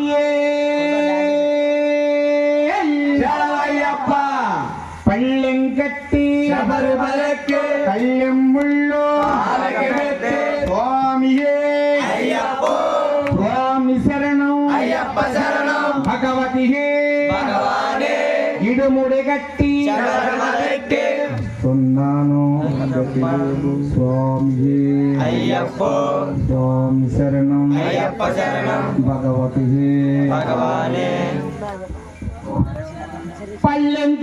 சுவாமியே பள்ளங்கட்டி சபரிமலைக்கு உள்ளோ ஆலயமெட்டு சுவாமியே. சுவாமி சரணம். ஐயப்ப சரணம். பகவதியே. பகவானே. இடுமுடி கட்டி சொன்னானோ? అయ్యప్ప. స్వామి అయ్యప్ప స్వామి శరణం. అయ్యప్ప శరణం. భగవతి. భగవానే. పల్లెం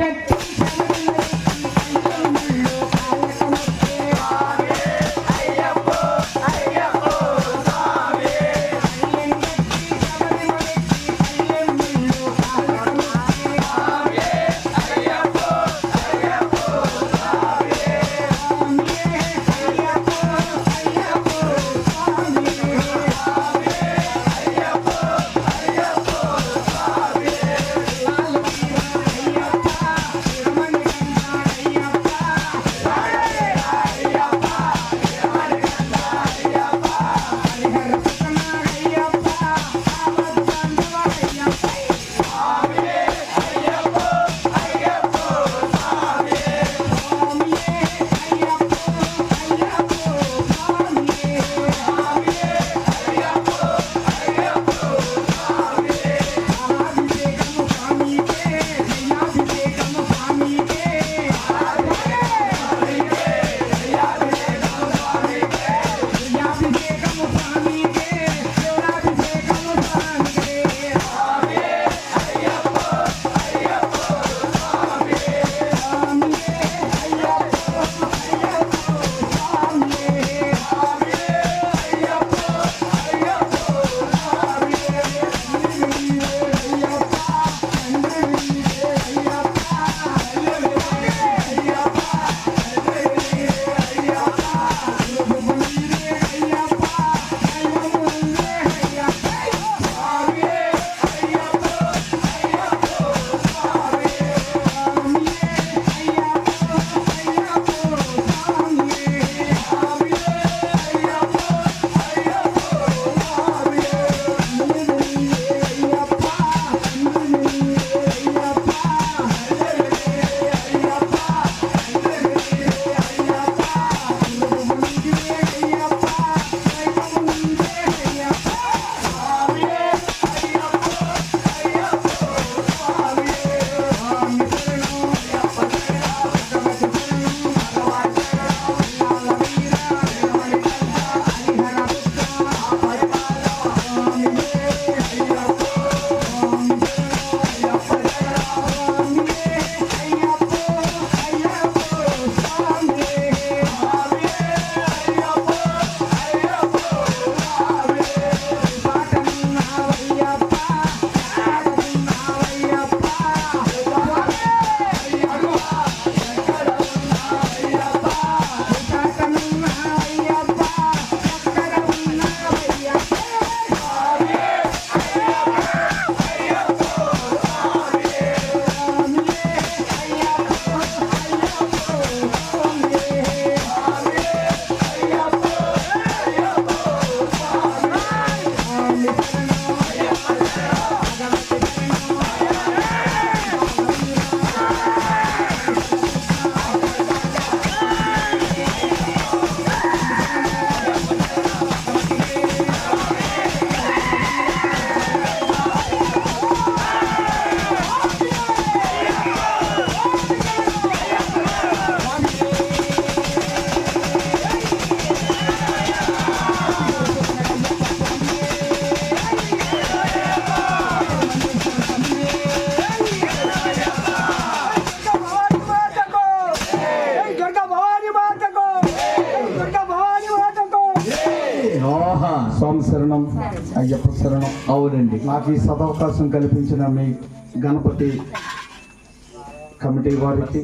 స్వామి శరణం అయ్యప్ప శరణం. అవునండి. నాకు ఈ సదవకాశం కల్పించిన మీ గణపతి కమిటీ వారికి